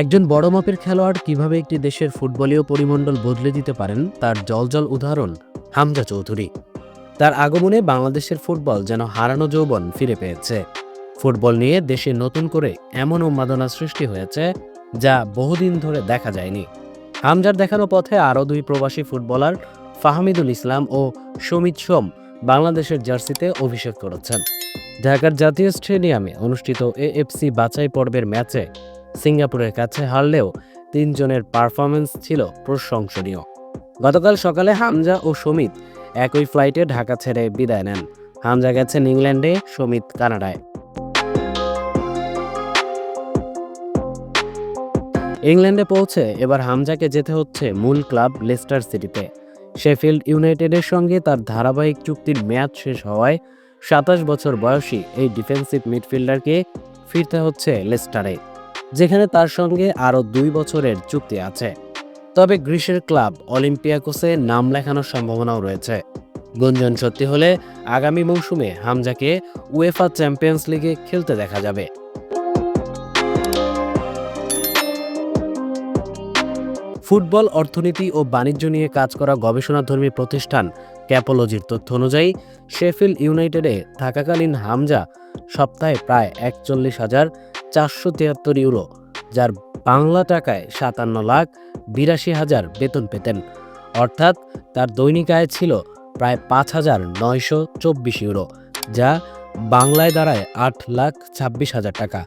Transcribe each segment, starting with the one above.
একজন বড় মাপের খেলোয়াড় কীভাবে একটি দেশের ফুটবলীয় পরিমণ্ডল বদলে দিতে পারেন তার জলজল উদাহরণ হামজা চৌধুরী। তার আগমনে বাংলাদেশের ফুটবল যেন হারানো যৌবন ফিরে পেয়েছে। ফুটবল নিয়ে দেশে নতুন করে এমন উন্মাদনা সৃষ্টি হয়েছে যা বহুদিন ধরে দেখা যায়নি। হামজার দেখানো পথে আরও দুই প্রবাসী ফুটবলার ফাহমিদুল ইসলাম ও সমিত সোম বাংলাদেশের জার্সিতে অভিষেক করেছেন। ঢাকার জাতীয় স্টেডিয়ামে অনুষ্ঠিত এএফসি বাছাই পর্বের ম্যাচে সিঙ্গাপুরের কাছে হারলেও তিনজনের পারফরমেন্স ছিল প্রশংসনীয়। গতকাল সকালে হামজা ও সমিত একই ফ্লাইটে ঢাকা ছেড়ে বিদায় নেন। হামজা গেছেন ইংল্যান্ডে, সমিত কানাডায়। ইংল্যান্ডে পৌঁছে এবার হামজাকে যেতে হচ্ছে মূল ক্লাব লেস্টার সিটিতে। শেফিল্ড ইউনাইটেডের সঙ্গে তার ধারাবাহিক চুক্তির মেয়াদ শেষ হওয়ায় সাতাশ বছর বয়সী এই ডিফেন্সিভ মিডফিল্ডারকে ফিরতে হচ্ছে লেস্টারে। যেখানে তার সঙ্গে আরও দুই বছরের চুক্তি আছে। তবে গ্রিসের ক্লাব অলিম্পিয়াকোসে নাম লেখানোর সম্ভাবনাও রয়েছে। গুঞ্জন সত্যি হলে আগামী মৌসুমে হামজাকে উয়েফা চ্যাম্পিয়ন্স লিগে খেলতে দেখা যাবে। ফুটবল, অর্থনীতি ও বাণিজ্য নিয়ে কাজ করা গবেষণাধর্মী প্রতিষ্ঠান ক্যাপোলজির তথ্য অনুযায়ী, শেফিল্ড ইউনাইটেডে থাকাকালীন হামজা সপ্তাহে প্রায় একচল্লিশ হাজার চারশো তিয়াত্তর ইউরো, যার বাংলা টাকায় সাতান্ন লাখ বিরাশি হাজার বেতন পেতেন। অর্থাৎ তার দৈনিক আয় ছিল প্রায় পাঁচ হাজার নয়শো চব্বিশ ইউরো, যা বাংলায় দাঁড়ায় আট লাখ ছাব্বিশ হাজার টাকা।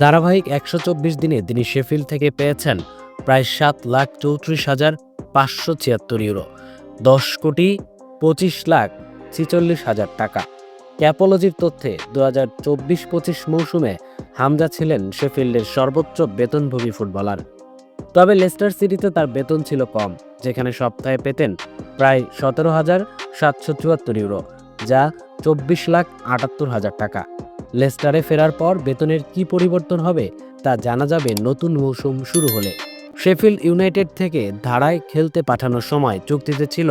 ধারাবাহিক একশো চব্বিশ দিনে তিনি শেফিল থেকে পেয়েছেন প্রায় সাত লাখ চৌত্রিশ হাজার পাঁচশো ছিয়াত্তর ইউরো, দশ কোটি পঁচিশ লাখ ছিচল্লিশ হাজার টাকা। ক্যাপোলজির তথ্যে দু হাজার চব্বিশ পঁচিশ মৌসুমে হামজা ছিলেন শেফিল্ডের সর্বোচ্চ বেতনভোগী ফুটবলার। তবে লেস্টার সিটিতে তার বেতন ছিল কম, যেখানে সপ্তাহে পেতেন প্রায় সতেরো হাজার সাতশো চুয়াত্তর ইউরো, যা চব্বিশ লাখ আটাত্তর হাজার টাকা। লেস্টারে ফেরার পর বেতনের কি পরিবর্তন হবে তা জানা যাবে নতুন মৌসুম শুরু হলে। শেফিল্ড ইউনাইটেড থেকে ধারায় খেলতে পাঠানোর সময় চুক্তিতে ছিল,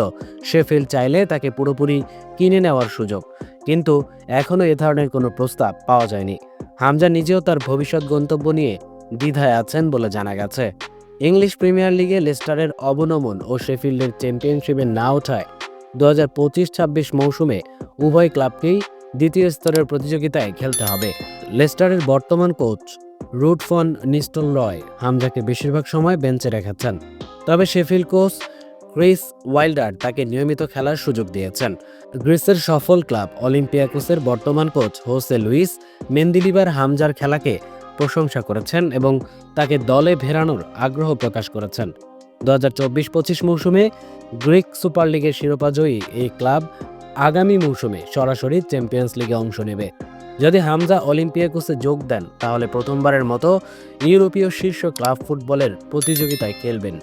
শেফিল্ড চাইলে তাকে পুরোপুরি কিনে নেওয়ার সুযোগ। কিন্তু এখনও এ ধরনের কোনো প্রস্তাব পাওয়া যায়নি। হামজা নিজেও তার ভবিষ্যৎ গন্তব্য নিয়ে দ্বিধায় আছেন বলে জানা গেছে। ইংলিশ প্রিমিয়ার লিগে লেস্টারের অবনমন ও শেফিল্ডের চ্যাম্পিয়নশিপে না ওঠায় দু হাজার পঁচিশ ছাব্বিশ মৌসুমে উভয় ক্লাবকেই দ্বিতীয় স্তরের প্রতিযোগিতায় খেলতে হবে। লেস্টারের বর্তমান coach Ruud van Nistelrooy হামজাকে বেশিরভাগ সময় বেঞ্চে রেখেছেন। তবে শেফিল কোচ ক্রিস ওয়াইল্ডার তাকে নিয়মিত খেলার সুযোগ দিয়েছেন। গ্রিসের সফল ক্লাব অলিম্পিয়াকোসের বর্তমান কোচ হোসে লুইস মেন্দিলিবার হামজার খেলাকে প্রশংসা করেছেন এবং তাকে দলে ভেরানোর আগ্রহ প্রকাশ করেছেন। দু হাজার চব্বিশ পঁচিশ মৌসুমে গ্রিক সুপার লিগের শিরোপাজয়ী এই ক্লাব আগামী মৌসুমে সরাসরি চ্যাম্পিয়ন্স লিগে অংশ নেবে। যদি হামজা অলিম্পিয়াকোসে যোগ দেন, তাহলে প্রথমবারের মতো ইউরোপীয় শীর্ষ ক্লাব ফুটবলের প্রতিযোগিতায় খেলবেন।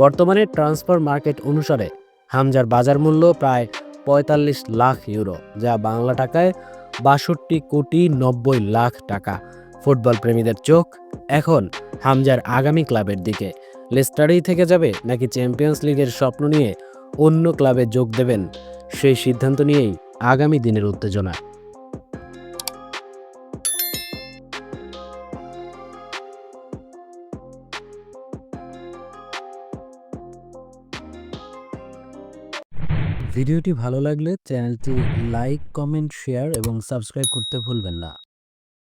বর্তমানে ট্রান্সফার মার্কেট অনুসারে হামজার বাজার মূল্য প্রায় পঁয়তাল্লিশ লাখ ইউরো, যা বাংলা টাকায় বাষট্টি কোটি নব্বই লাখ টাকা। ফুটবল প্রেমীদের চোখ এখন হামজার আগামী ক্লাবের দিকে। লেস্টারেই থেকে যাবে নাকি চ্যাম্পিয়ন্স লিগের স্বপ্ন নিয়ে অন্য ক্লাবে যোগ দেবেন, সেই সিদ্ধান্ত নিয়েই আগামী দিনের উত্তেজনা। ভিডিওটি ভালো লাগলে চ্যানেলটি লাইক কমেন্ট শেয়ার এবং সাবস্ক্রাইব করতে ভুলবেন না।